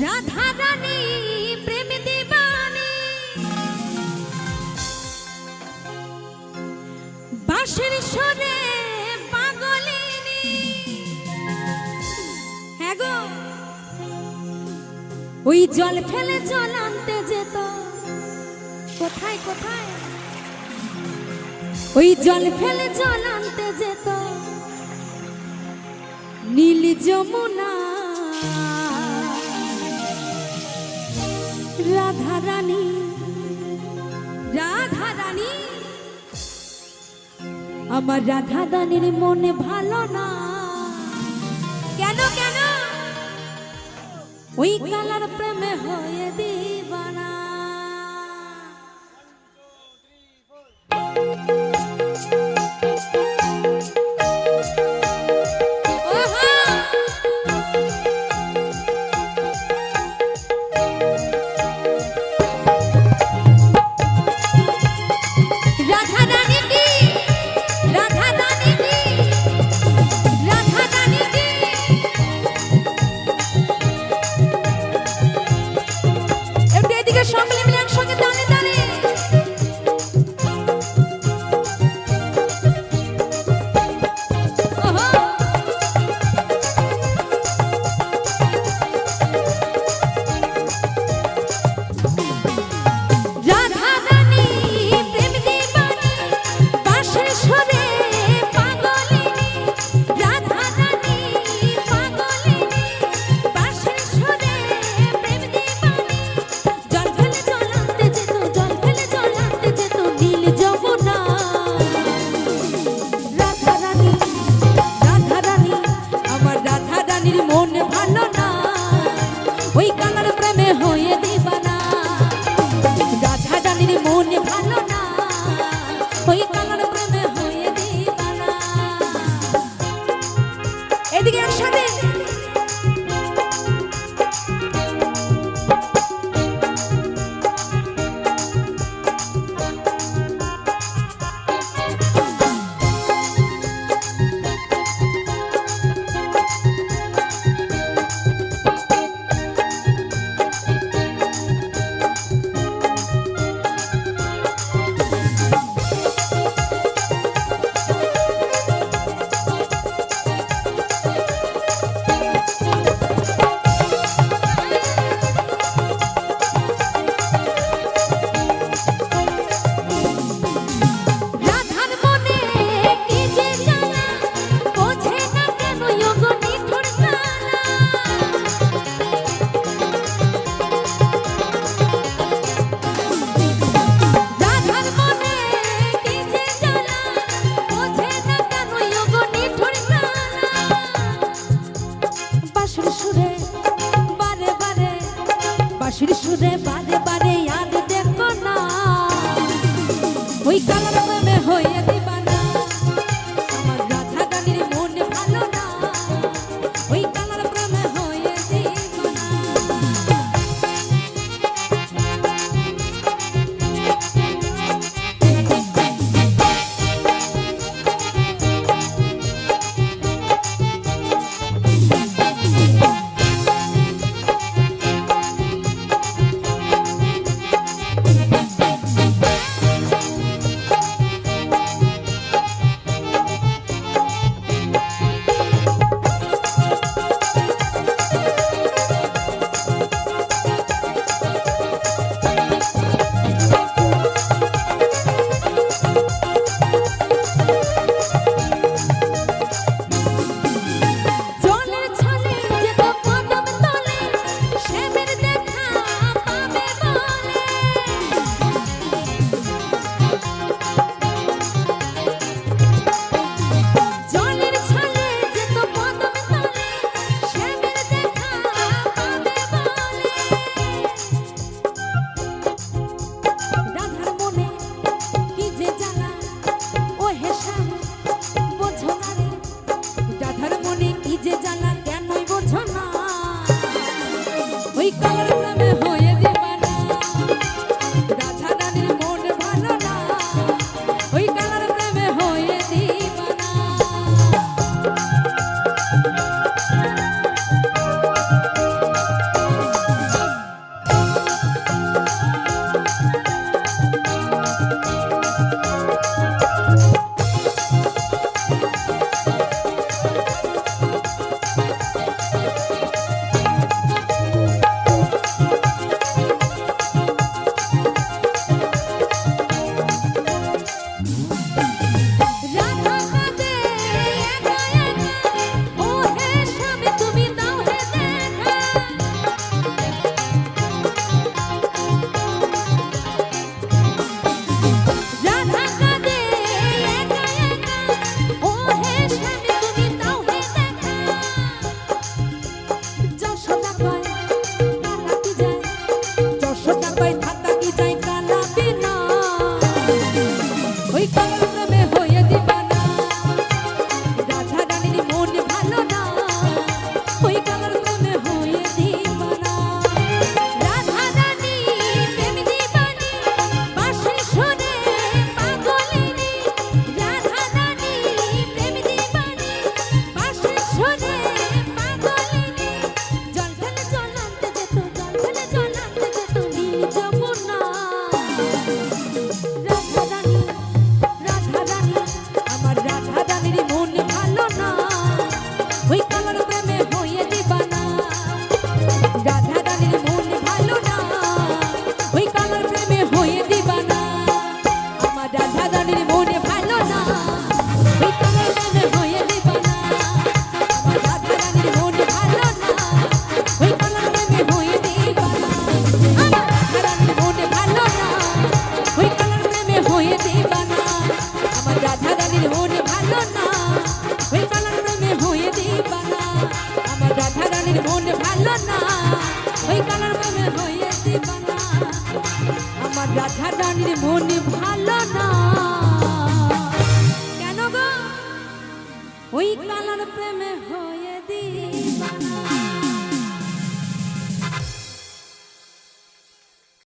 রাধা রানী প্রেম দিবানী। বাঁশির সরে হ্যাঁ গো, ওই জল ফেলে জল আনতে যেত। কোথায় কোথায়? ওই জল ফেলে জল আনতে যেত। নীল যমুনা আমার রাধা দানির মনে ভালো না। কেন কেন? ওই কালার প্রেমে হয়ে দিবানা। debate. রানীর মন ভালো না। কেন গো? ওই কালার প্রেমে হয়ে।